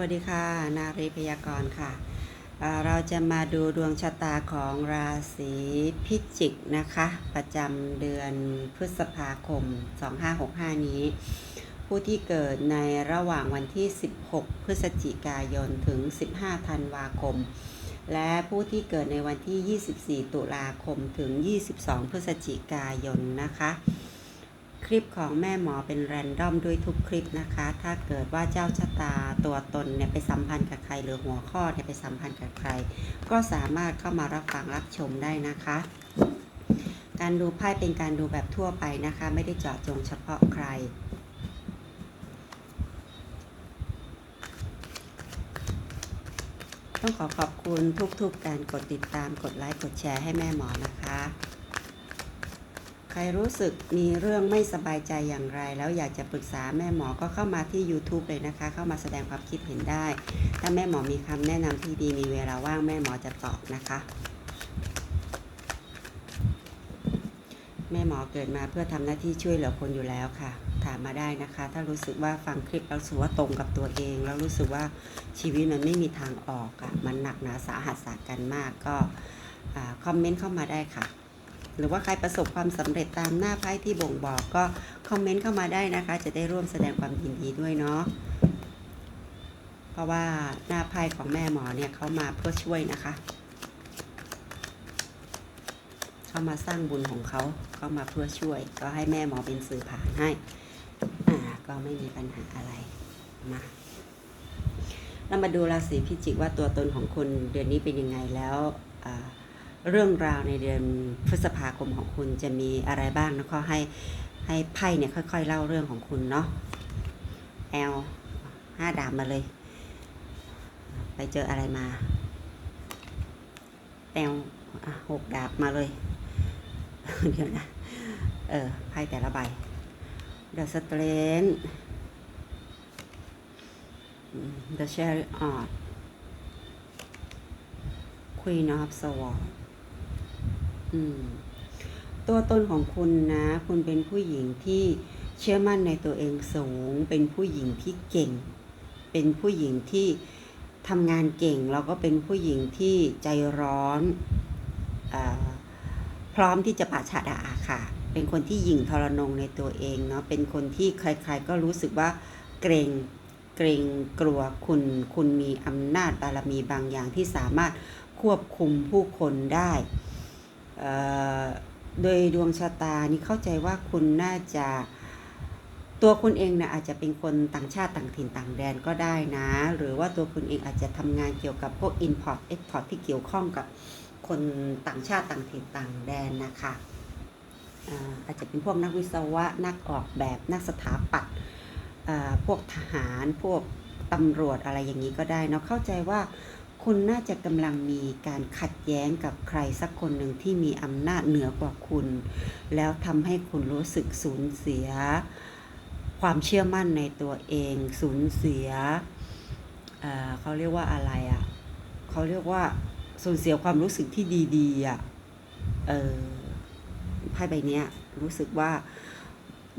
วัสดีค่ะ นารีพยากรณ์ค่ะเอ่อเราจะมาดูดวงชะตาของราศีพิจิกนะคะ ประจำเดือนพฤษภาคม 2565 นี้ ผู้ที่เกิดในระหว่างวันที่ 16 พฤศจิกายนถึง 15 ธันวาคม และผู้ที่เกิดในวันที่ 24 ตุลาคมถึง 22 พฤศจิกายนนะคะ คลิปของแม่หมอเป็นแรนดอมด้วยทุกคลิปนะคะ ถ้าเกิดว่าเจ้าชะตาตัวตนเนี่ยไปสัมพันธ์กับใคร หรือหัวข้อเนี่ยไปสัมพันธ์กับใคร ก็สามารถเข้ามารับฟังรับชมได้นะคะ การดูไพ่เป็นการดูแบบทั่วไปนะคะ ไม่ได้เจาะจงเฉพาะใครต้องขอขอบคุณทุกๆการกดติดตามกดไลค์กดแชร์ให้แม่หมอนะคะ ครรู้สึกมีเรื่องไม่สบายใจอย่างไร แล้วอยากจะปรึกษาแม่หมอก็เข้ามาที่ YouTube เลยนะคะ เข้ามาแสดงความคิดเห็นได้ ถ้าแม่หมอมีคำแนะนำที่ดีมีเวลาว่างแม่หมอจะตอบนะคะ แม่หมอเกิดมาเพื่อทำหน้าที่ช่วยเหลือคนอยู่แล้วค่ะ ถามมาได้นะคะ ถ้ารู้สึกว่าฟังคลิปแล้วรู้สึกว่าตรงกับตัวเอง แล้วรู้สึกว่าชีวิตมันไม่มีทางออกอะมันหนักหนาสาหัสสากันมากก็คอมเมนต์เข้ามาได้ค่ะ หรือว่าใครประสบความสำเร็จตามหน้าไพ่ที่บ่งบอกก็คอมเมนต์เข้ามาได้นะคะ จะได้ร่วมแสดงความยินดีด้วยเนาะเพราะว่าหน้าไพ่ของแม่หมอเนี่ยเขามาเพื่อช่วยนะคะเขามาสร้างบุญของเขาเขามาเพื่อช่วย ก็ให้แม่หมอเป็นสื่อผ่านให้อ่าก็ไม่มีปัญหาอะไรมาเรามาดูราศีพิจิกว่าตัวตนของคุณเดือนนี้เป็นยังไงแล้วอ่า เรื่องราวในเดือนพฤษภาคมของคุณจะมีอะไรบ้างแล้วก็ให้ให้ไพ่เนี่ยค่อย ๆ เล่าเรื่องของคุณเนาะแอลห้าดาบมาเลย ไปเจออะไรมาแอลหกดาบมาเลย เดี๋ยวนะ เออไพ่แต่ละใบเดอะสเตรน The Chariot Queen of Swords ตัวตนของคุณนะ คุณเป็นผู้หญิงที่เชื่อมั่นในตัวเองสูง เป็นผู้หญิงที่เก่ง เป็นผู้หญิงที่ทำงานเก่ง แล้วก็เป็นผู้หญิงที่ใจร้อนอพร้อมที่จะปาชาดาค่ะ เป็นคนที่หยิ่งทรนงในตัวเองเนาะ เป็นคนที่ใครๆก็รู้สึกว่าเกรงเกรงกลัวคุณ คุณมีอำนาจบารมีบางอย่างที่สามารถควบคุมผู้คนได้ โดยดวงชะตานี่เข้าใจว่าคุณน่าจะตัวคุณเองนะอาจจะเป็นคนต่างชาติต่างถิ่นต่างแดนก็ได้นะ หรือว่าตัวคุณเองอาจจะทำงานเกี่ยวกับพวก Import Export ที่เกี่ยวข้องกับคนต่างชาติต่างถิ่นต่างแดนนะคะอาจจะเป็นพวกนักวิศวะนักออกแบบนักสถาปัตย์พวกทหารพวกตำรวจอะไรอย่างนี้ก็ได้เนาะเข้าใจว่า คุณน่าจะกำลังมีการขัดแย้งกับใครสักคนหนึ่งที่มีอำนาจเหนือกว่าคุณ แล้วทำให้คุณรู้สึกสูญเสีย ความเชื่อมั่นในตัวเอง สูญเสียเเขาเรียกว่าอะไรอะ่ะเขาเรียกว่าสูญเสียความรู้สึกที่ดีๆอะ่ะเออไพ่ใบเนี้ยรู้สึกว่า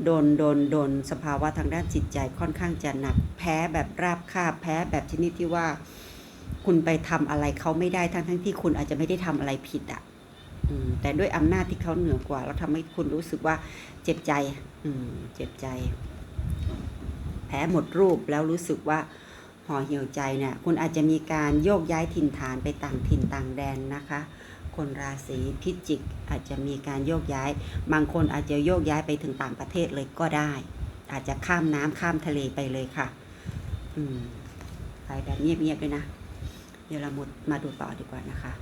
โดนโดนโดนสภาวะทางด้านจิตใจค่อนข้างจะหนักแพ้แบบราบคาบแพ้แบบชนิดที่ว่า คุณไปทำอะไรเขาไม่ได้ทั้งทั้งที่คุณอาจจะไม่ได้ทำอะไรผิดอะ่ะอืมแต่ด้วยอำนาจที่เขาเหนือกว่า แล้วทำให้คุณรู้สึกว่าเจ็บใจ อืม เจ็บใจแพ้หมดรูปแล้วรู้สึกว่าห่อเหี่ยวใจเนี่ย คุณอาจจะมีการโยกย้ายถิ่นฐานไปต่างถิ่นต่างแดนนะคะ คนราศีพิจิกอาจจะมีการโยกย้าย บางคนอาจจะโยกย้ายไปถึงต่างประเทศเลยก็ได้ อาจจะข้ามน้ำข้ามทะเลไปเลยค่ะ อืมไปแบบเงียบๆด้วยนะ เดี๋ยวเรามดมาดูต่อดีกว่านะคะ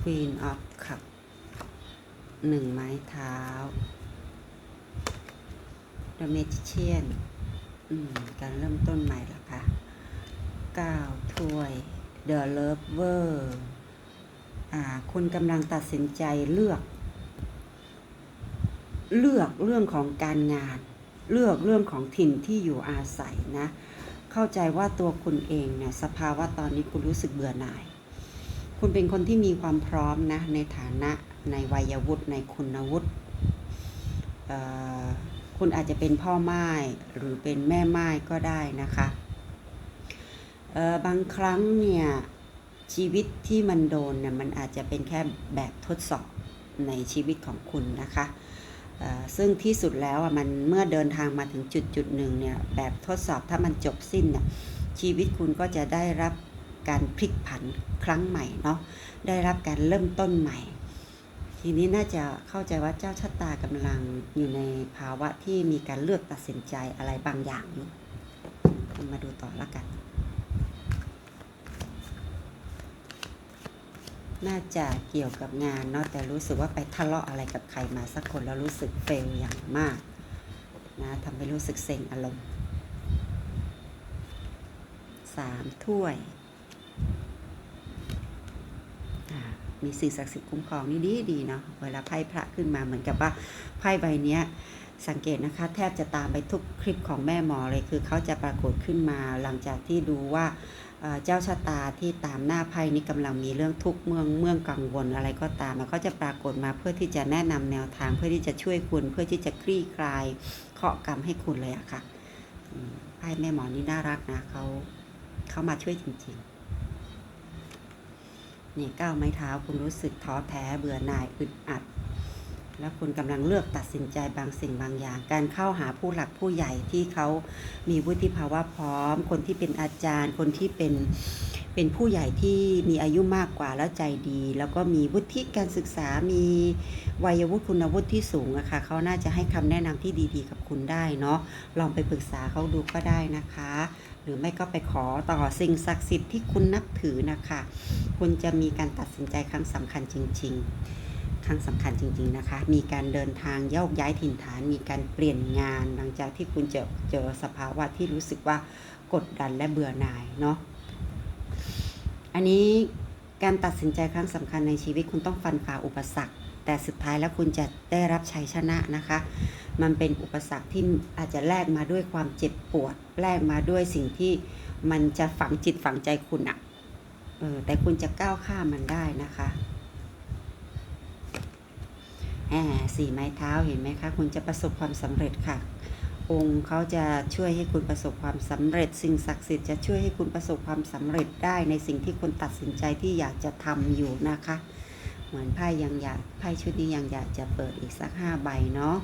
Queen of Cup หนึ่งไม้เท้า The Magician อืมการเริ่มต้นใหม่ละคะเก้าถ้วย The Lover อ่าคุณกำลังตัดสินใจเลือก เลือกเรื่องของการงาน เลือกเรื่องของถิ่นที่อยู่อาศัยนะ เข้าใจว่าตัวคุณเองเนี่ยสภาวะตอนนี้คุณรู้สึกเบื่อหน่าย คุณเป็นคนที่มีความพร้อมนะในฐานะในวัยวุฒิในคุณวุฒิคุณอาจจะเป็นพ่อไม้หรือเป็นแม่ไม้ก็ได้นะคะบางครั้งเนี่ยชีวิตที่มันโดนเนี่ยมันอาจจะเป็นแค่แบบทดสอบในชีวิตของคุณนะคะ ซึ่งที่สุดแล้วอะมันเมื่อเดินทางมาถึงจุดจุดหนึ่งเนี่ยแบบทดสอบถ้ามันจบสิ้นเนี่ยชีวิตคุณก็จะได้รับการพลิกผันครั้งใหม่เนาะได้รับการเริ่มต้นใหม่ ทีนี้น่าจะเข้าใจว่าเจ้าชะตากำลังอยู่ในภาวะที่มีการเลือกตัดสินใจอะไรบางอย่างอยู่มาดูต่อละกัน น่าจะเกี่ยวกับงานเนาะแต่รู้สึกว่าไปทะเลาะอะไรกับใครมาสักคนแล้วรู้สึกเฟลอย่างมากนะทำให้รู้สึกเซ็งอารมณ์สามถ้วยมีสิ่งศักดิ์สิทธิ์คุ้มครองนี่ดีดีเนาะเวลาไพ่พระขึ้นมาเหมือนกับว่าไพ่ใบเนี้ยสังเกตนะคะ แทบจะตามไปทุกคลิปของแม่หมอเลยคือเขาจะปรากฏขึ้นมาหลังจากที่ดูว่า เจ้าชะตาที่ตามหน้าไพ่นี้กำลังมีเรื่องทุกข์เมืองเมืองกังวลอะไรก็ตามมันก็จะปรากฏมาเพื่อที่จะแนะนำแนวทางเพื่อที่จะช่วยคุณเพื่อที่จะคลี่คลายเคาะกรรมให้คุณเลยอะค่ะไพ่แม่หมอนี่น่ารักนะเขาเขามาช่วยจริงๆนี่ก้าวไม้เท้าคุณรู้สึกท้อแท้เบื่อหน่ายอึดอัด แล้วคุณกำลังเลือกตัดสินใจบางสิ่งบางอย่าง การเข้าหาผู้หลักผู้ใหญ่ที่เขามีวุฒิภาวะพร้อม คนที่เป็นอาจารย์ คนที่เป็นเป็นผู้ใหญ่ที่มีอายุมากกว่าแล้วใจดี แล้วก็มีวุฒิการศึกษามีวัยวุฒิคุณวุฒิที่สูงอะค่ะเขาน่าจะให้คำแนะนำที่ดีๆ กับคุณได้เนาะลองไปปรึกษาเขาดูก็ได้นะคะ หรือไม่ก็ไปขอต่อสิ่งศักดิ์สิทธิ์ที่คุณนับถือนะคะ คุณจะมีการตัดสินใจครั้งสำคัญจริง ๆ ครั้งสำคัญจริง ๆนะคะ มีการเดินทางโยกย้ายถิ่นฐาน มีการเปลี่ยนงาน หลังจากที่คุณเจอเจอสภาวะที่รู้สึกว่ากดดันและเบื่อหน่ายเนาะ อันนี้การตัดสินใจครั้งสำคัญในชีวิตคุณต้องฟันฝ่าอุปสรรค แต่สุดท้ายแล้วคุณจะได้รับชัยชนะนะคะ มันเป็นอุปสรรคที่อาจจะแลกมาด้วยความเจ็บปวด แลกมาด้วยสิ่งที่มันจะฝังจิตฝังใจคุณอะเออแต่คุณจะก้าวข้ามมันได้นะคะ สี่ไม้เท้าเห็นไหมคะ คุณจะประสบความสำเร็จค่ะ องค์เขาจะช่วยให้คุณประสบความสำเร็จ สิ่งศักดิ์สิทธิ์จะช่วยให้คุณประสบความสำเร็จได้ในสิ่งที่คุณตัดสินใจที่อยากจะทำอยู่นะคะ เหมือนไพ่ยังอยากไพ่ชุดนี้ยังอยากจะเปิดอีกสักห้าใบเนาะ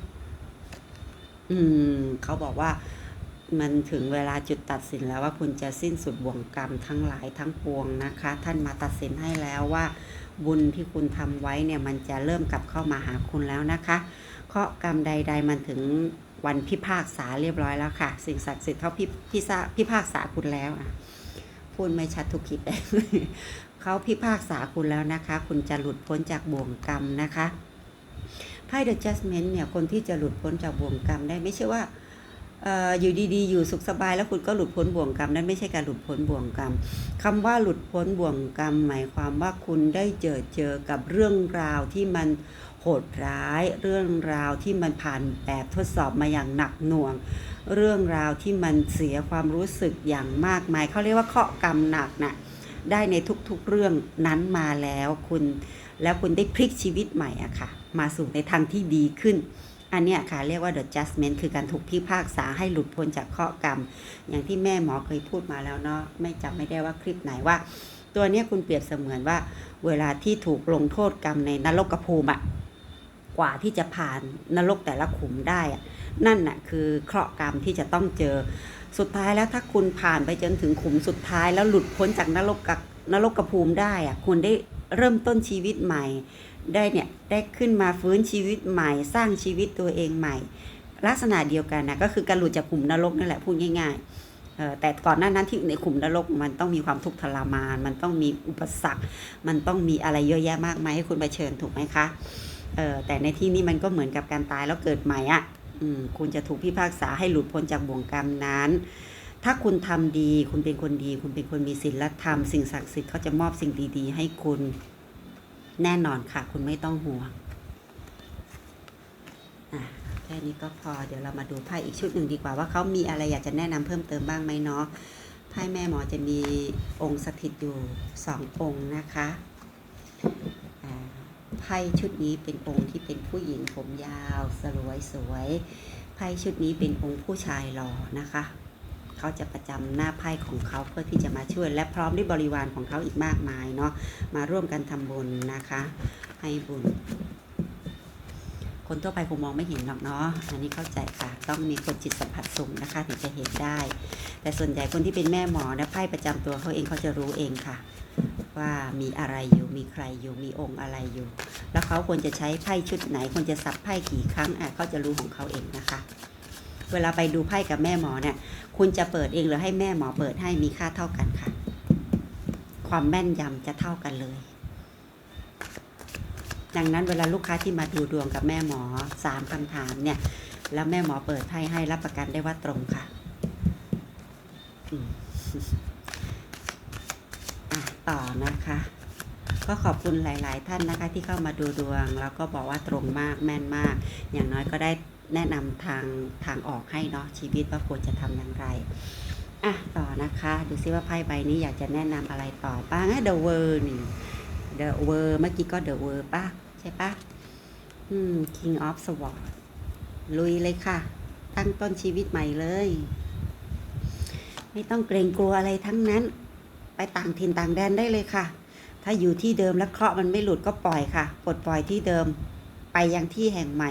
อืมเขาบอกว่า มันถึงเวลาจุดตัดสินแล้วว่าคุณจะสิ้นสุดบ่วงกรรมทั้งหลายทั้งปวงนะคะ ท่านมาตัดสินให้แล้วว่า บุญที่คุณทำไว้เนี่ยมันจะเริ่มกลับเข้ามาหาคุณแล้วนะคะเคราะห์กรรมใด ๆ มันถึงวันพิพากษาเรียบร้อยแล้วค่ะ สิ่งศักดิ์สิทธิ์เขาพิพิพิพากษาคุณแล้วอะพูดไม่ชัดทุกคลิปเลยเขาพิพากษาคุณแล้วนะคะ คุณจะหลุดพ้นจากบ่วงกรรมนะคะไพ่ The Judgment เนี่ยคนที่จะหลุดพ้นจากบ่วงกรรมได้ไม่ใช่ว่า อยู่ดีๆ อยู่สุขสบายแล้วคุณก็หลุดพ้นบ่วงกรรม นั่นไม่ใช่การหลุดพ้นบ่วงกรรมคำว่าหลุดพ้นบ่วงกรรม หมายความว่าคุณได้เจอเจอกับเรื่องราวที่มันโหดร้าย เรื่องราวที่มันผ่านแบบทดสอบมาอย่างหนักหน่วง เรื่องราวที่มันเสียความรู้สึกอย่างมากมายเขาเรียกว่าเคาะกรรมหนักน่ะได้ในทุกๆเรื่องนั้นมาแล้วคุณ แล้วคุณได้พลิกชีวิตใหม่อะค่ะ มาสู่ในทางที่ดีขึ้น อันเนี้ยค่ะเรียกว่า the judgment คือการถูกพิพากษาให้หลุดพ้นจากเคราะห์กรรม อย่างที่แม่หมอเคยพูดมาแล้วเนาะไม่จำไม่ได้ว่าคลิปไหนว่า ตัวเนี้ยคุณเปรียบเสมือนว่า เวลาที่ถูกลงโทษกรรมในนรกภูมิอะกว่าที่จะผ่านนรกแต่ละขุมได้อะนั่นน่ะคือเคราะห์กรรมที่จะต้องเจอสุดท้ายแล้วถ้าคุณผ่านไปจนถึงขุมสุดท้ายแล้วหลุดพ้นจากนรกกับนรกกระภูมิได้อะคุณได้เริ่มต้นชีวิตใหม่ ได้เนี่ยได้ขึ้นมาฟื้นชีวิตใหม่ สร้างชีวิตตัวเองใหม่ ลักษณะเดียวกันนะก็คือการหลุดจากขุมนรกนั่นแหละพูดง่ายๆแต่ก่อนหน้านั้นที่ในขุมนรกมันต้องมีความทุกข์ทรมาน มันต้องมีอุปสรรค มันต้องมีอะไรเยอะแยะมากมายให้คุณเผชิญถูกไหมคะแต่ในที่นี้มันก็เหมือนกับการตายแล้วเกิดใหม่อะ่ะคุณจะถูกพิพากษาให้หลุดพ้นจากบ่วงกรรมนั้น ถ้าคุณทำดี คุณเป็นคนดี คุณเป็นคนมีศีลธรรม สิ่งศักดิ์สิทธิ์เขาจะมอบสิ่งดีๆ ให้คุณ แน่นอนค่ะ คุณไม่ต้องห่วงแค่นี้ก็พอเดี๋ยวเรามาดูไพ่อีกชุดหนึ่งดีกว่าว่าเขามีอะไรอยากจะแนะนำเพิ่มเติมบ้างไหมเนาะไพ่แม่หมอจะมีองค์สถิตอยู่สององค์นะคะไพ่ชุดนี้เป็นองค์ที่เป็นผู้หญิงผมยาว สลวยสวยไพ่ชุดนี้เป็นองค์ผู้ชายหล่อนะคะ เขาจะประจำหน้าไพ่ของเขาเพื่อที่จะมาช่วย และพร้อมด้วยบริวารของเขาอีกมากมายเนาะมาร่วมกันทำบุญนะคะ ให้บุญ คนทั่วไปคงมองไม่เห็นหรอกเนาะอันนี้เข้าใจค่ะ ต้องมีคนจิตสัมผัสสูงนะคะ ถึงจะเห็นได้ แต่ส่วนใหญ่คนที่เป็นแม่หมอนะไพ่ประจำตัวเขาเองเขาจะรู้เองค่ะว่ามีอะไรอยู่มีใครอยู่มีองค์อะไรอยู่ แล้วเขาควรจะใช้ไพ่ชุดไหนควรจะสับไพ่กี่ครั้งอะเขาจะรู้ของเขาเองนะคะ เวลาไปดูไพ่กับแม่หมอเนี่ยคุณจะเปิดเองหรือให้แม่หมอเปิดให้มีค่าเท่ากันค่ะ ความแม่นยำจะเท่ากันเลย ดังนั้นเวลาลูกค้าที่มาดูดวงกับแม่หมอสามคำถามเนี่ย แล้วแม่หมอเปิดไพ่ให้รับประกันได้ว่าตรงค่ะอืมอะต่อนะคะ ก็ขอบคุณหลาย ๆ ท่านนะคะที่เข้ามาดูดวง แล้วก็บอกว่าตรงมากแม่นมาก อย่างน้อยก็ได้ แนะนำทางทางออกให้เนาะชีวิตว่าควรจะทำอย่างไรอะต่อนะคะ ดูซิว่าไพ่ใบนี้อยากจะแนะนำอะไรต่อบ้างอะ The World นี่ The World เมื่อกี้ก็ The World ป่ะ ใช่ป่ะอืม King of Swords ลุยเลยค่ะ ตั้งต้นชีวิตใหม่เลย ไม่ต้องเกรงกลัวอะไรทั้งนั้น ไปต่างถิ่นต่างแดนได้เลยค่ะ ถ้าอยู่ที่เดิมแล้วเคราะห์มันไม่หลุดก็ปล่อยค่ะ ปลดปล่อยที่เดิม ไปยังที่แห่งใหม่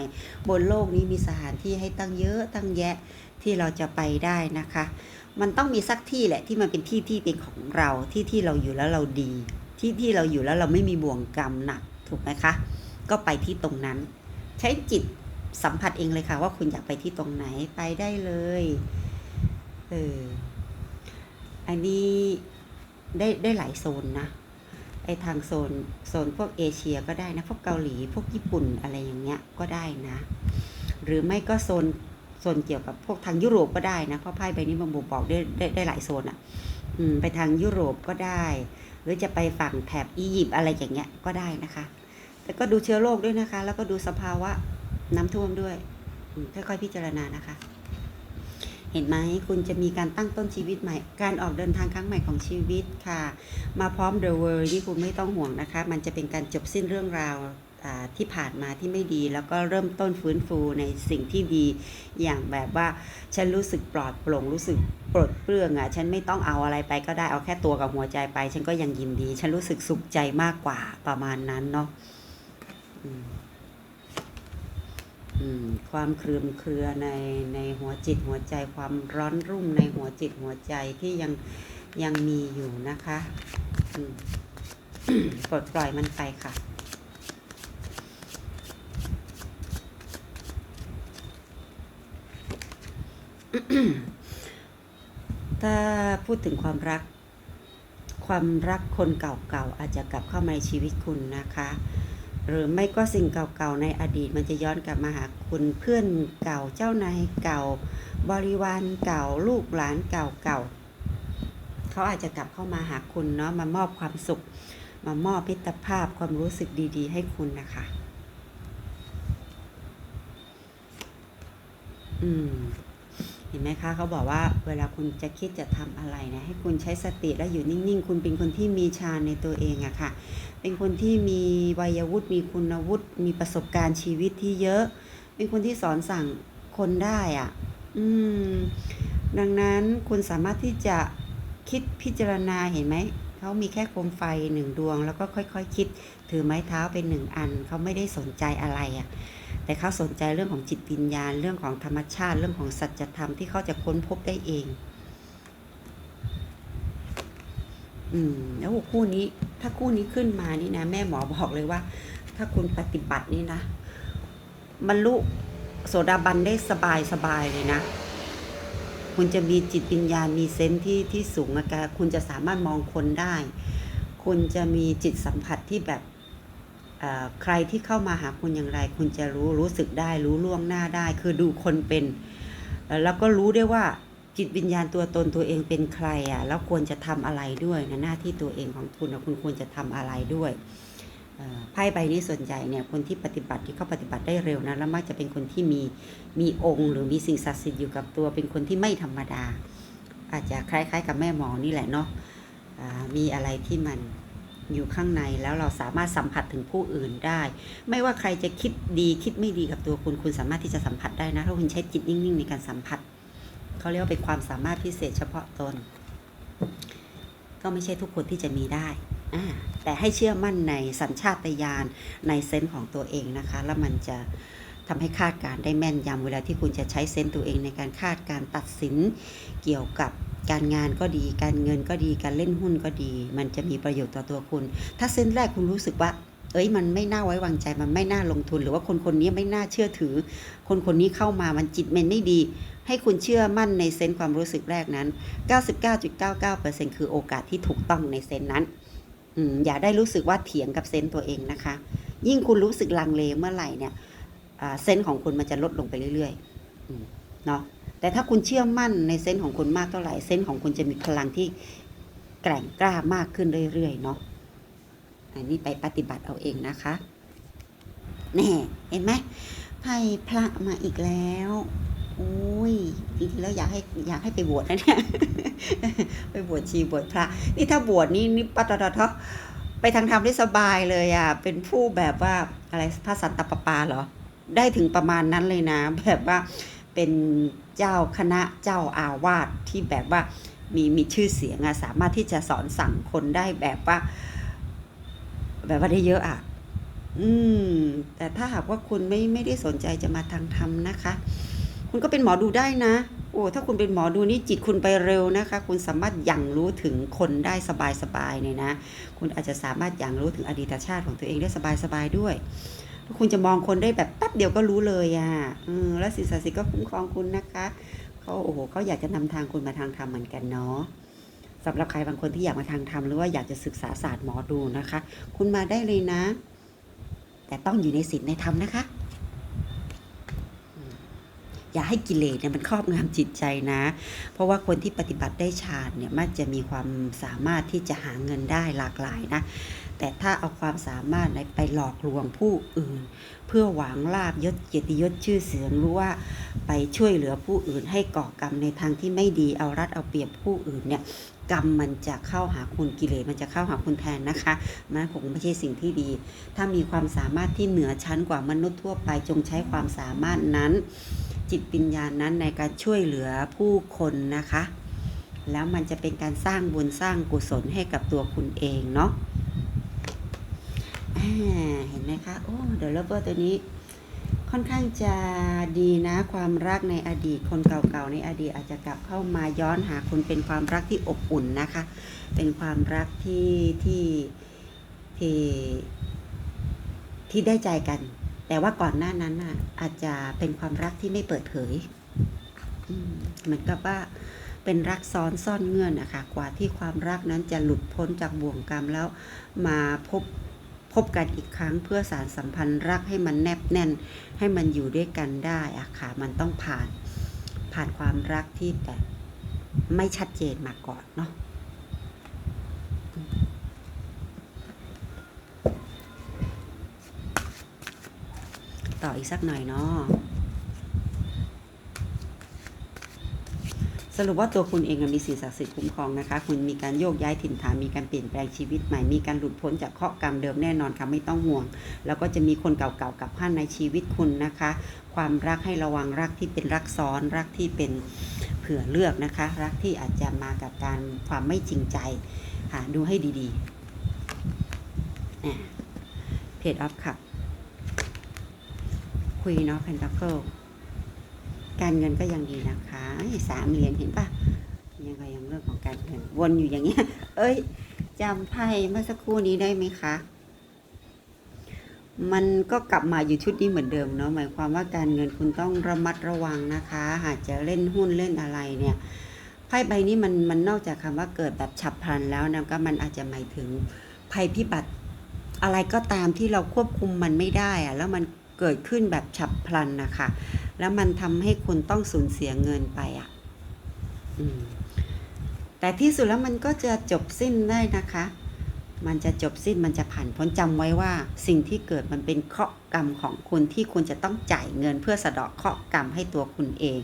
บนโลกนี้มีสถานที่ให้ตั้งเยอะตั้งแยะที่เราจะไปได้นะคะ มันต้องมีสักที่แหละที่มันเป็นที่ที่เป็นของเราที่ที่เราอยู่แล้วเราดี ที่ที่เราอยู่แล้วเราไม่มีบ่วงกรรมหนักถูกไหมคะ ก็ไปที่ตรงนั้น ใช้จิตสัมผัสเองเลยค่ะว่าคุณอยากไปที่ตรงไหนไปได้เลยเอออันนี้ได้ได้หลายโซนนะ ไอทางโซนโซนพวกเอเชียก็ได้นะ พวกเกาหลีพวกญี่ปุ่นอะไรอย่างเงี้ยก็ได้นะ หรือไม่ก็โซนโซนเกี่ยวกับพวกทางยุโรปก็ได้นะ เพราะไพ่ใบนี้มันบอกได้ได้ได้หลายโซนอะ่ะไปทางยุโรปก็ได้ หรือจะไปฝั่งแถบอียิปต์อะไรอย่างเงี้ยก็ได้นะคะ แต่ก็ดูเชื้อโรคด้วยนะคะ แล้วก็ดูสภาวะน้ำท่วมด้วยค่อยๆพิจารณานะคะ เห็นไหมคุณจะมีการตั้งต้นชีวิตใหม่ การออกเดินทางครั้งใหม่ของชีวิตค่ะ มาพร้อม The World นี่คุณไม่ต้องห่วงนะคะ มันจะเป็นการจบสิ้นเรื่องราวที่ผ่านมาที่ไม่ดี แล้วก็เริ่มต้นฟื้นฟูในสิ่งที่ดีอย่างแบบว่า ฉันรู้สึกปลอดโปร่งรู้สึกปลดเปลื้องอะฉันไม่ต้องเอาอะไรไปก็ได้เอาแค่ตัวกับหัวใจไป ฉันก็ยังยินดี ฉันรู้สึกสุขใจมากกว่าประมาณนั้นเนาะ ความเคลืมเครือในในหัวจิตหัวใจความร้อนรุ่มในหัวจิตหัวใจที่ยังยังมีอยู่นะคะปลดปล่อยมันไปค่ะถ้าพูดถึงความรัก ความรักคนเก่าๆอาจจะกลับเข้ามาในชีวิตคุณนะคะ หรือไม่ก็สิ่งเก่าๆในอดีตมันจะย้อนกลับมาหาคุณเพื่อนเก่าเจ้านายเก่า บริวารเก่าลูกหลานเก่าๆเขาอาจจะกลับเข้ามาหาคุณเนาะมามอบความสุข มามอบพิตรภาพความรู้สึกดี ๆ ให้คุณนะคะ อืม ห็นไหมคะเขาบอกว่าเวลาคุณจะคิดจะทำอะไรนะให้คุณใช้สติและอยู่นิ่งๆ คุณเป็นคนที่มีฌานในตัวเองอะค่ะ เป็นคนที่มีวัยวุฒิมีคุณวุฒิมีประสบการณ์ชีวิตที่เยอะ เป็นคนที่สอนสั่งคนได้อะอืมดังนั้นคุณสามารถที่จะคิดพิจารณาเห็นไหมเขามีแค่โคมไฟหนึ่งดวง แล้วก็ค่อยๆคคิด ถือไม้เท้าเป็นหนึ่งอันเขาไม่ได้สนใจอะไรอะ แต่เขาสนใจเรื่องของจิตวิญญาณ เรื่องของธรรมชาติ เรื่องของสัจธรรมที่เขาจะค้นพบได้เอง อืม แล้วคู่นี้ ถ้าคู่นี้ขึ้นมานี่นะ แม่หมอบอกเลยว่า ถ้าคุณปฏิบัตินี่นะบรรลุโสดาบันได้สบายสบายเลยนะ คุณจะมีจิตวิญญาณมีเซนส์ที่ที่สูงอะกะคุณจะสามารถมองคนได้ คุณจะมีจิตสัมผัสที่แบบ ใครที่เข้ามาหาคุณอย่างไร คุณจะรู้รู้สึกได้รู้ล่วงหน้าได้ คือดูคนเป็น แล้วก็รู้ได้ว่าจิตวิญญาณตัวตนตัวเองเป็นใครอะแล้วควรจะทำอะไรด้วยนะหน้าที่ตัวเองของคุณนะคุณควรจะทำอะไรด้วยไพ่ใบนี้ส่วนใหญ่เนี่ยคนที่ปฏิบัติที่เขาปฏิบัติได้เร็วนะแล้วมักจะเป็นคนที่มีมีองค์ หรือมีสิ่งศักดิ์สิทธิ์อยู่กับตัว เป็นคนที่ไม่ธรรมดา อาจจะคล้ายๆ กับแม่หมอนี่แหละเนาะอ่ามีอะไรที่มัน อยู่ข้างในแล้วเราสามารถสัมผัสถึงผู้อื่นได้ ไม่ว่าใครจะคิดดีคิดไม่ดีกับตัวคุณคุณสามารถที่จะสัมผัสได้นะถ้าคุณใช้จิตนิ่ง ๆ ในการสัมผัสเขาเรียกว่าเป็นความสามารถพิเศษเฉพาะตน ก็ไม่ใช่ทุกคนที่จะมีได้แต่ให้เชื่อมั่นในสัญชาตญาณในเซนส์ของตัวเองนะคะ แล้วมันจะทำให้คาดการได้แม่นยำเวลาที่คุณจะใช้เซนส์ตัวเองในการคาดการตัดสินเกี่ยวกับ การงานก็ดี การเงินก็ดี การเล่นหุ้นก็ดี มันจะมีประโยชน์ต่อตัวคุณ ถ้าเซนแรกคุณรู้สึกว่า เอ้ย มันไม่น่าไว้วางใจ มันไม่น่าลงทุน หรือว่าคนคนนี้ไม่น่าเชื่อถือ คนคนนี้เข้ามา มันจิตมันไม่ดี ให้คุณเชื่อมั่นในเซนส์ความรู้สึกแรกนั้น 99.99%คือโอกาสที่ถูกต้องในเซนส์นั้นออย่าได้รู้สึกว่าเถียงกับเซนส์ตัวเองนะคะ ยิ่งคุณรู้สึกลังเลเมื่อไหร่เนี่ยเซนส์ของคุณมันจะลดลงไปเรื่อยๆ เนาะแต่ถ้าคุณเชื่อมั่นในเซนส์ของคุณมากเท่าไหร่เซนส์ของคุณจะมีพลังที่แกร่งกล้ามากขึ้นเรื่อยๆเนาะอันนี้ไปปฏิบัติเอาเองนะคะแน่เห็นไหมไพ่พระมาอีกแล้วโอ้ยจริงๆแล้วอยากให้อยากให้ไปบวชนะเนี่ยไปบวชชีบวชพระ นี่ถ้าบวชนี่นี่ปัตตะทะไปทางธรรมได้สบายเลยอะเป็นผู้แบบว่าอะไรพระสันตะปาปาเหรอ ได้ถึงประมาณนั้นเลยนะ แบบว่า เป็นเจ้าคณะเจ้าอาวาสที่แบบว่ามีมีชื่อเสียงอะสามารถที่จะสอนสั่งคนได้แบบว่า แบบว่าได้เยอะอะอืม แต่ถ้าหากว่าคุณไม่ไม่ได้สนใจจะมาทางธรรมนะคะ คุณก็เป็นหมอดูได้นะ โอ้ถ้าคุณเป็นหมอดูนี่จิตคุณไปเร็วนะคะ คุณสามารถยังรู้ถึงคนได้สบายๆเลยนะ คุณอาจจะสามารถยังรู้ถึงอดีตชาติของตัวเองได้สบายๆด้วย คุณจะมองคนได้แบบแป๊บเดียวก็รู้เลยอะอแล้วสิ่งศักดิ์สิทธิ์ก็คุ้มครองคุณนะคะเขาโอ้โหเขาอยากจะนำทางคุณมาทางธรรมเหมือนกันเนาะสำหรับใครบางคนที่อยากมาทางธรรมหรือว่าอยากจะศึกษาศาสตร์หมอดูนะคะ คุณมาได้เลยนะ แต่ต้องอยู่ในศีลในธรรมนะคะอืมอย่าให้กิเลสเนี่ยมันครอบงำจิตใจนะ เพราะว่าคนที่ปฏิบัติได้ฌานเนี่ยมักจะมีความสามารถที่จะหาเงินได้หลากหลายนะ แต่ถ้าเอาความสามารถไปหลอกลวงผู้อื่น เพื่อหวังลาบยศเกียรติยศชื่อเสียงหรู้ว่าไปช่วยเหลือผู้อื่นให้ก่อกรรมในทางที่ไม่ดีเอารัดเอาเปรียบผู้อื่นเนี่ยกรรมมันจะเข้าหาคุณกิเลสมันจะเข้าหาคุณแทนนะคะมันคงไม่ใช่สิ่งที่ดี ถ้ามีความสามารถที่เหนือชั้นกว่ามนุษย์ทั่วไปจงใช้ความสามารถนั้น จิตวิญญานั้นในการช่วยเหลือผู้คนนะคะ แล้วมันจะเป็นการสร้างบุญสร้างกุศลให้กับตัวคุณเองเนาะ เห็นไหมคะ โอ้เดลเลเวอร์ตัวนี้ค่อนข้างจะดีนะ ความรักในอดีตคนเก่าๆในอดีตอาจจะกลับเข้ามาย้อนหาคุณเป็นความรักที่อบอุ่นนะคะ เป็นความรักที่ที่ที่ที่ได้ใจกัน แต่ว่าก่อนหน้านั้นน่ะ อาจจะเป็นความรักที่ไม่เปิดเผยเหมือนกับว่าเป็นรักซ้อนซ่อนเงื่อนนะคะ กว่าที่ความรักนั้นจะหลุดพ้นจากบ่วงกรรมแล้วมาพบ พบกันอีกครั้งเพื่อสารสัมพันธ์รักให้มันแนบแน่น ให้มันอยู่ด้วยกันได้อะค่ะมันต้องผ่านผ่านความรักที่แบบไม่ชัดเจนมาก่อนเนาะต่ออีกสักหน่อยเนาะ สรุปว่าตัวคุณเองมีสิ่งศักดิ์สิทธิ์คุ้มครองนะคะ คุณมีการโยกย้ายถิ่นฐานมีการเปลี่ยนแปลงชีวิตใหม่มีการหลุดพ้นจากเคราะห์กรรมเดิมแน่นอนค่ะไม่ต้องห่วง แล้วก็จะมีคนเก่าๆกลับพันในชีวิตคุณนะคะ ความรักให้ระวังรักที่เป็นรักซ้อนรักที่เป็นเผื่อเลือกนะคะ รักที่อาจจะมากับการความไม่จริงใจหาดูให้ดีๆเพจออฟคับคุยเนาะเพนทัเคิล การเงินก็ยังดีนะคะสามเหรียญเห็นปะยังก็ยังเรื่องของการเงินวนอยู่อย่างเงี้ย เอ้ยจำไพ่เมื่อสักครู่นี้ได้ไหมคะ มันก็กลับมาอยู่ชุดนี้เหมือนเดิมเนาะหมายความว่าการเงินคุณต้องระมัดระวังนะคะ หากจะเล่นหุ้นเล่นอะไรเนี่ยไพ่ใบนี้มันมันนอกจากคำว่าเกิดแบบฉับพลันแล้วนะก็มันอาจจะหมายถึงภัยพิบัติอะไรก็ตามที่เราควบคุมมันไม่ได้อะแล้วมันเกิดขึ้นแบบฉับพลันนะคะ แล้วมันทำให้คุณต้องสูญเสียเงินไปอะแต่ที่สุดแล้วมันก็จะจบสิ้นได้นะคะ มันจะจบสิ้นมันจะผ่านพ้นจำไว้ว่า สิ่งที่เกิดมันเป็นเคราะห์กรรมของคุณที่คุณจะต้องจ่ายเงินเพื่อสะเดาะเคราะห์กรรมให้ตัวคุณเอง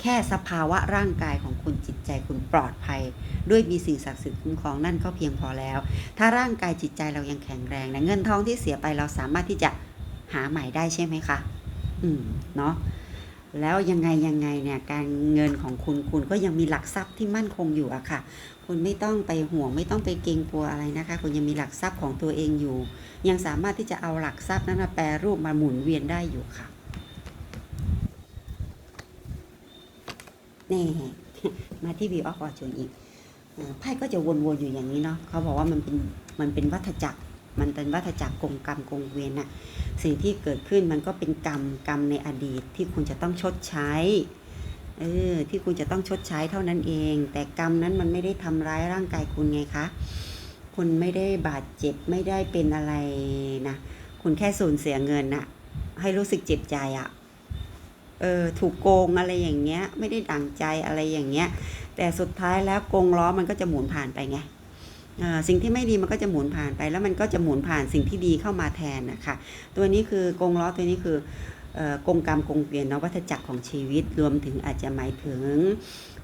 แค่สภาวะร่างกายของคุณจิตใจคุณปลอดภัย ด้วยมีสิ่งศักดิ์สิทธิ์คุ้มครองนั่นก็เพียงพอแล้ว ถ้าร่างกายจิตใจเรายังแข็งแรงนะเงินทองที่เสียไปเราสามารถที่จะหาใหม่ได้ใช่ไหมคะ อืมเนาะแล้วยังไงยังไงเนี่ยการเงินของคุณคุณก็ยังมีหลักทรัพย์ที่มั่นคงอยู่อะค่ะ คุณไม่ต้องไปห่วงไม่ต้องไปเกรงกลัวอะไรนะคะ คุณยังมีหลักทรัพย์ของตัวเองอยู่ ยังสามารถที่จะเอาหลักทรัพย์นั้นมาแปรรูปมาหมุนเวียนได้อยู่ค่ะแน่มาที่วิวออฟฟอร์จูนอีกไพ่ก็จะวนๆอยู่อย่างนี้เนาะเขาบอกว่ามันเป็นมันเป็นวัฏจักร มันเป็นวัฏจักรกงกรรมกงเวียนน่ะสิ่งที่เกิดขึ้นมันก็เป็นกรรมกรรมในอดีตที่คุณจะต้องชดใช้เออที่คุณจะต้องชดใช้เท่านั้นเอง แต่กรรมนั้นมันไม่ได้ทำร้ายร่างกายคุณไงคะคุณไม่ได้บาดเจ็บไม่ได้เป็นอะไรนะคุณแค่สูญเสียเงินน่ะ ให้รู้สึกเจ็บใจอะ่ะเออถูกโกงอะไรอย่างเงี้ย ไม่ได้ดังใจอะไรอย่างเงี้ย แต่สุดท้ายแล้วกงล้อมันก็จะหมุนผ่านไปไง สิ่งที่ไม่ดีมันก็จะหมุนผ่านไป แล้วมันก็จะหมุนผ่านสิ่งที่ดีเข้ามาแทนนะคะตัวนี้คือกงล้อตัวนี้คือกงกรรมกงเกวียนเนาะวัฏจักรของชีวิตรวมถึงอาจจะหมายถึง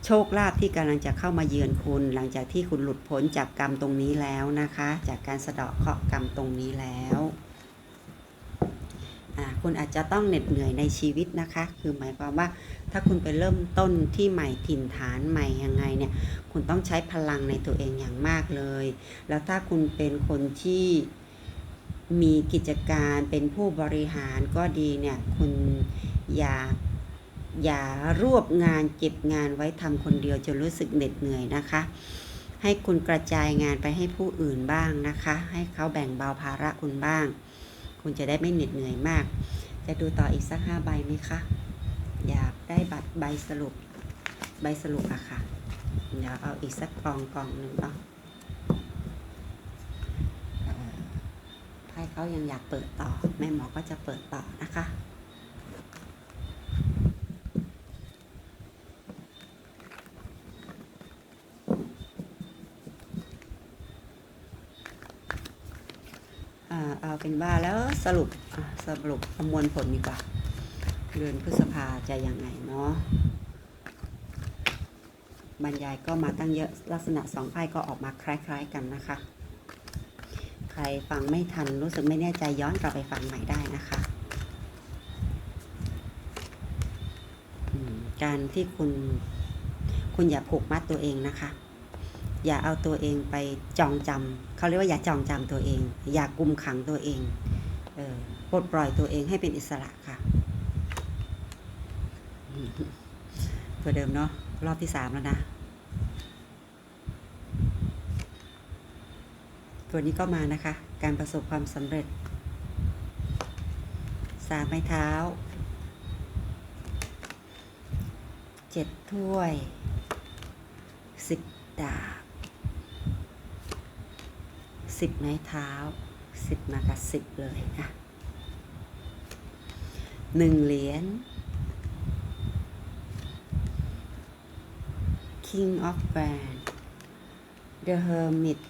โชคลาภที่กำลังจะเข้ามาเยือนคุณ หลังจากที่คุณหลุดพ้นจากกรรมตรงนี้แล้วนะคะ จากการสะเดาะเคราะห์กรรมตรงนี้แล้ว คุณอาจจะต้องเหน็ดเหนื่อยในชีวิตนะคะ คือหมายความว่าถ้าคุณไปเริ่มต้นที่ใหม่ถิ่นฐานใหม่ยังไงเนี่ย คุณต้องใช้พลังในตัวเองอย่างมากเลย แล้วถ้าคุณเป็นคนที่มีกิจการเป็นผู้บริหารก็ดีเนี่ย คุณอย่าอย่ารวบงานเก็บงานไว้ทำคนเดียวจนรู้สึกเหน็ดเหนื่อยนะคะ ให้คุณกระจายงานไปให้ผู้อื่นบ้างนะคะ ให้เขาแบ่งเบาภาระคุณบ้าง คุณจะได้ไม่เหน็ดเหนื่อยมาก จะดูต่ออีกสักห้าใบไหมคะ อยากได้บัตรใบสรุป ใบสรุปอะค่ะ เดี๋ยวเอาอีกสักกองกองหนึ่งเนาะไพ่เขายังอยากเปิดต่อ แม่หมอก็จะเปิดต่อนะคะ อ่า เป็นว่าแล้วสรุปสรุปประมวลผลดีกว่า เดือนพฤษภาจะยังไงเนาะบรรยายก็มาตั้งเยอะลักษณะสองไพ่ก็ออกมาคล้าย ๆ กันนะคะ ใครฟังไม่ทันรู้สึกไม่แน่ใจย้อนกลับไปฟังใหม่ได้นะคะการที่คุณคุณอย่าผูกมัดตัวเองนะคะ อย่าเอาตัวเองไปจองจำเขาเรียกว่าอย่าจองจำตัวเอง อย่ากุมขังตัวเองเออปลดปล่อยตัวเองให้เป็นอิสระค่ะอืมตัวเดิมเนาะรอบที่สามแล้วนะตัวนี้ก็มานะคะ การประสบความสำเร็จสามไม้เท้าเจ็ดถ้วยสิบดาบ สิบไม้เท้าสิบมากับสิบเลยนะหนึ่งเหรียญ King of Wands The Hermit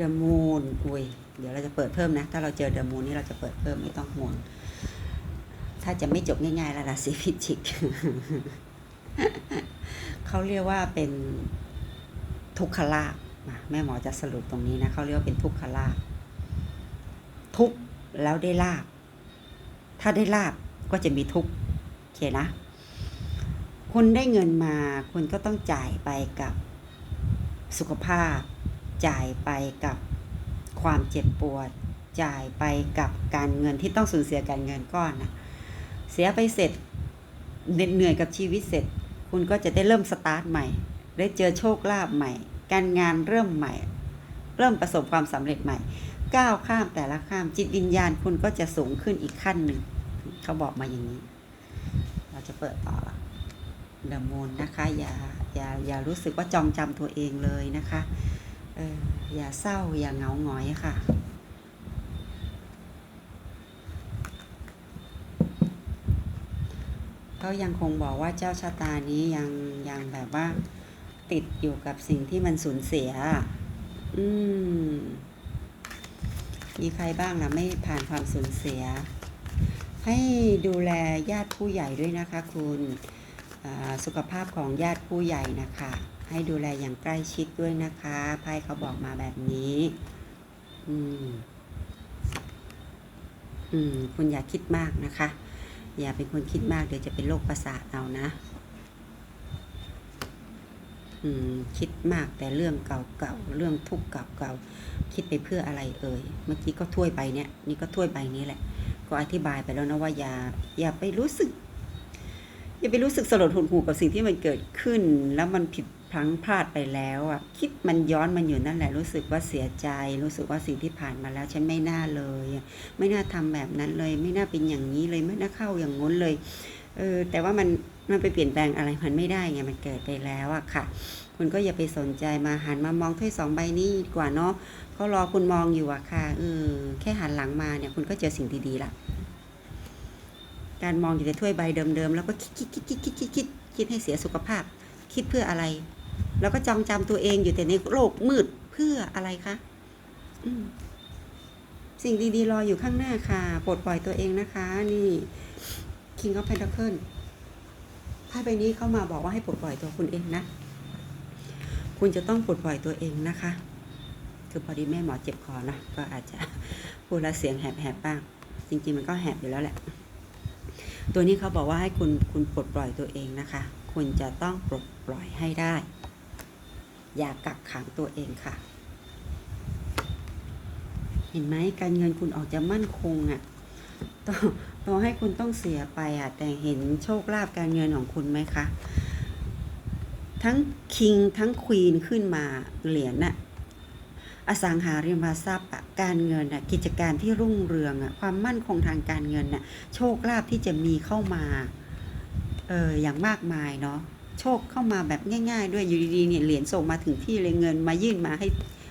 The Moon อุ้ย เดี๋ยวเราจะเปิดเพิ่มนะ ถ้าเราเจอ The Moon นี่เราจะเปิดเพิ่มไม่ต้องห่วง ถ้าจะไม่จบง่ายๆล้วราศีพิจิก เขาเรียกว่าเป็นทุกขลาภ แม่หมอจะสรุปตรงนี้นะเขาเรียกว่าเป็นทุกขลาภทุกแล้วได้ลาบ ถ้าได้ลาบก็จะมีทุกโอเคนะ คุณได้เงินมา คุณก็ต้องจ่ายไปกับสุขภาพ จ่ายไปกับความเจ็บปวด จ่ายไปกับการเงินที่ต้องสูญเสียการเงินก้อนนะเสียไปเสร็จเหน็ดเหนื่อยกับชีวิตเสร็จ คุณก็จะได้เริ่มสตาร์ทใหม่ ได้เจอโชคลาภใหม่ การงานเริ่มใหม่ เริ่มประสบความสำเร็จใหม่ ก้าวข้ามแต่ละข้ามจิตวิญญาณคุณก็จะสูงขึ้นอีกขั้นหนึ่ง เขาบอกมาอย่างนี้ เราจะเปิดต่อละเดมนนะคะ อย่าอย่าอย่ารู้สึกว่าจองจำตัวเองเลยนะคะเอออย่าเศร้าอย่าเหงาหงอยค่ะเขายังคงบอกว่าเจ้าชะตานี้ยังยังแบบว่า ติดอยู่กับสิ่งที่มันสูญเสีย อืม มีใครบ้างล่ะไม่ผ่านความสูญเสีย ให้ดูแลญาติผู้ใหญ่ด้วยนะคะคุณสุขภาพของญาติผู้ใหญ่นะคะ ให้ดูแลอย่างใกล้ชิดด้วยนะคะไพ่เขาบอกมาแบบนี้ อืม อืม คุณอย่าคิดมากนะคะ อย่าเป็นคนคิดมากเดี๋ยวจะเป็นโรคประสาทเอานะ คิดมากแต่เรื่องเก่าๆเรื่องทุกข์เก่าๆคิดไปเพื่ออะไรเอ่ยเมื่อกี้ก็ถ้วยใบเนี้ยนี่ก็ถ้วยใบนี้แหละ ก็อธิบายไปแล้วนะว่าอย่าอย่าไปรู้สึก อย่าไปรู้สึกสลดหดหู่กับสิ่งที่มันเกิดขึ้น แล้วมันผิดพลั้งพลาดไปแล้วอะคิดมันย้อนมันอยู่นั่นแหละรู้สึกว่าเสียใจ รู้สึกว่าสิ่งที่ผ่านมาแล้วฉันไม่น่าเลย ไม่น่าทำแบบนั้นเลย ไม่น่าเป็นอย่างนี้เลยไม่น่าเข้าอย่างง้นเลยเออแต่ว่ามัน มันไปเปลี่ยนแปลงอะไรมันไม่ได้ไงมันเกิดไปแล้วอะค่ะ คุณก็อย่าไปสนใจมาหันมามองถ้วยสองใบนี้ดีกว่าเนาะเขารอคุณมองอยู่อะค่ะเออแค่หันหลังมาเนี่ยคุณก็เจอสิ่งดีๆละการมองอยู่ในถ้วยใบเดิมๆแล้วก็คิดคิดคิดคิดคิดคิดคิดคิดให้เสียสุขภาพ คิดเพื่ออะไร แล้วก็จองจำตัวเองอยู่แต่ในโลกมืดเพื่ออะไรคะสิ่งดีๆ รออยู่ข้างหน้าค่ะปลดปล่อยตัวเองนะคะ นี่ King of Pentacle ไพ่ใบนี้เข้ามาบอกว่าให้ปลดปล่อยตัวคุณเองนะ คุณจะต้องปลดปล่อยตัวเองนะคะ คือพอดีแม่หมอเจ็บคอนะก็อาจจะพูดแล้วเสียงแหบๆบ้าง จริงๆมันก็แหบอยู่แล้วแหละ ตัวนี้เขาบอกว่าให้คุณคุณปลดปล่อยตัวเองนะคะ คุณจะต้องปลดปล่อยให้ได้ อย่ากักขังตัวเองค่ะ เห็นไหมการเงินคุณออกจะมั่นคงอะ่ะต่อ ต่อให้คุณต้องเสียไปอะแต่เห็นโชคลาภการเงินของคุณไหมคะ ทั้งคิงทั้งควีนขึ้นมาเหรียญน่ะอสังหาริมทรัพย์อะการเงินอะกิจการที่รุ่งเรืองอะความมั่นคงทางการเงินน่ะโชคลาภที่จะมีเข้ามาเอออย่างมากมายเนาะโชคเข้ามาแบบง่าย ๆ ด้วยอยู่ดีๆเนี่ยเหรียญส่งมาถึงที่เลยเงินมายื่นมาให้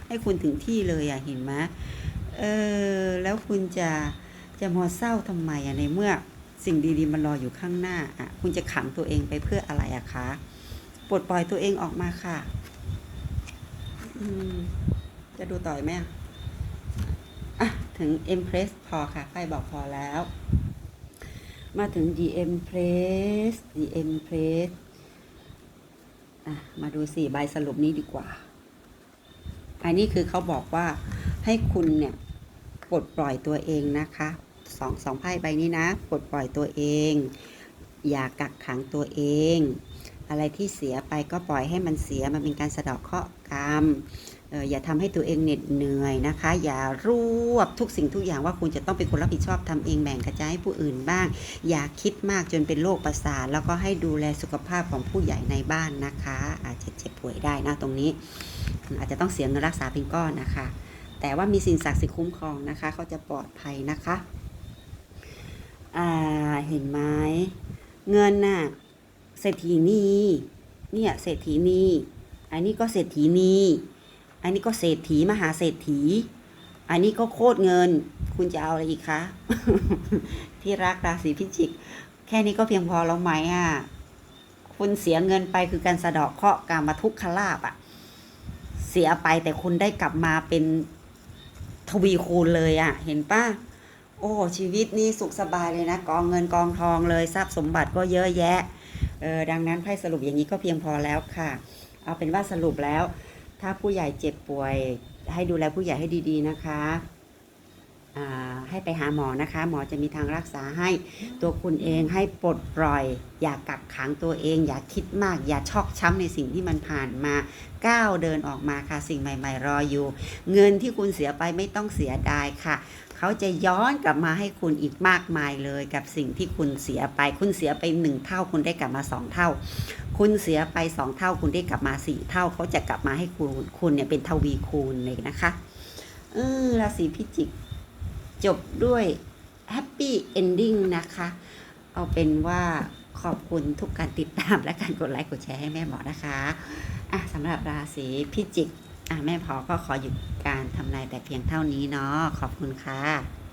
ให้คุณถึงที่เลยอะเห็นไหมเออแล้วคุณจะ จะมัวเศร้าทำไมอะในเมื่อสิ่งดีๆมันรออยู่ข้างหน้าอะคุณจะขังตัวเองไปเพื่ออะไรอะคะปลดปล่อยตัวเองออกมาค่ะจะดูต่อยไหมอะอะ ถึง Empress พอค่ะไพ่บอกพอแล้ว มาถึง The Empress The Empress อะ มาดูสี่ใบสรุปนี้ดีกว่า อันนี้คือเขาบอกว่าให้คุณเนี่ยปลดปล่อยตัวเองนะคะ สองสองไพ่ใบนี้นะปลดปล่อยตัวเอง อย่ากักขังตัวเอง อะไรที่เสียไปก็ปล่อยให้มันเสียมันเป็นการสะเดาะเคราะห์กรรมเอย่าทำให้ตัวเองเหน็ดเหนื่อยนะคะ อย่ารวบทุกสิ่งทุกอย่างว่าคุณจะต้องเป็นคนรับผิดชอบทำเองแบ่งกระจายให้ผู้อื่นบ้าง อย่าคิดมากจนเป็นโรคประสาทแล้วก็ให้ดูแลสุขภาพของผู้ใหญ่ในบ้านนะคะ อาจจะเจ็บป่วยได้นะตรงนี้ อาจจะต้องเสียเงินรักษาเป็นก้อนนะคะ แต่ว่ามีสิ่งศักดิ์สิทธิ์คุ้มครองนะคะเขาจะปลอดภัยนะคะ อ่าเห็นไหมเงินน่ะเศรษฐีนีเนี่ยเศรษฐีนีอันนี้ก็เศรษฐีนีอันนี้ก็เศรษฐีมหาเศรษฐี อันนี้ก็โคตรเงิน คุณจะเอาอะไรอีกคะที่รักราศีพิจิก แค่นี้ก็เพียงพอแล้วไหมอะคุณเสียเงินไปคือการสะเดาะเคราะห์กรรมาทุกขลาบอะ เสียไปแต่คุณได้กลับมาเป็นทวีคูณเลยอะ เห็นปะ โอ้ชีวิตนี้สุขสบายเลยนะกองเงินกองทองเลยทรัพย์สมบัติก็เยอะแยะเออดังนั้นไพ่สรุปอย่างนี้ก็เพียงพอแล้วค่ะ เอาเป็นว่าสรุปแล้ว ถ้าผู้ใหญ่เจ็บป่วย ให้ดูแลผู้ใหญ่ให้ดีๆนะคะให้ไปหาหมอนะคะ หมอจะมีทางรักษาให้ตัวคุณเองให้ปลดปล่อย อย่ากักขังตัวเอง อย่าคิดมาก อย่าชอกช้ำในสิ่งที่มันผ่านมาก้าวเดินออกมาค่ะสิ่งใหม่ ๆ รออยู่ เงินที่คุณเสียไปไม่ต้องเสียดายค่ะ เขาจะย้อนกลับมาให้คุณอีกมากมายเลย กับสิ่งที่คุณเสียไป คุณเสียไปหนึ่งเท่า คุณได้กลับมาสองเท่า คุณเสียไปสองเท่า คุณได้กลับมาสี่เท่า เขาจะกลับมาให้คุณคุณเนี่ยเป็นทวีคูณเลยนะคะเออราศีพิจิก จบด้วยแฮปปี้เอนดิ้งนะคะ เอาเป็นว่าขอบคุณทุกการติดตามและการกดไลค์กดแชร์ให้แม่หมอนะคะอะสำหรับราศีพิจิก อะแม่พอก็ขอหยุดการทำนายแต่เพียงเท่านี้เนาะขอบคุณค่ะ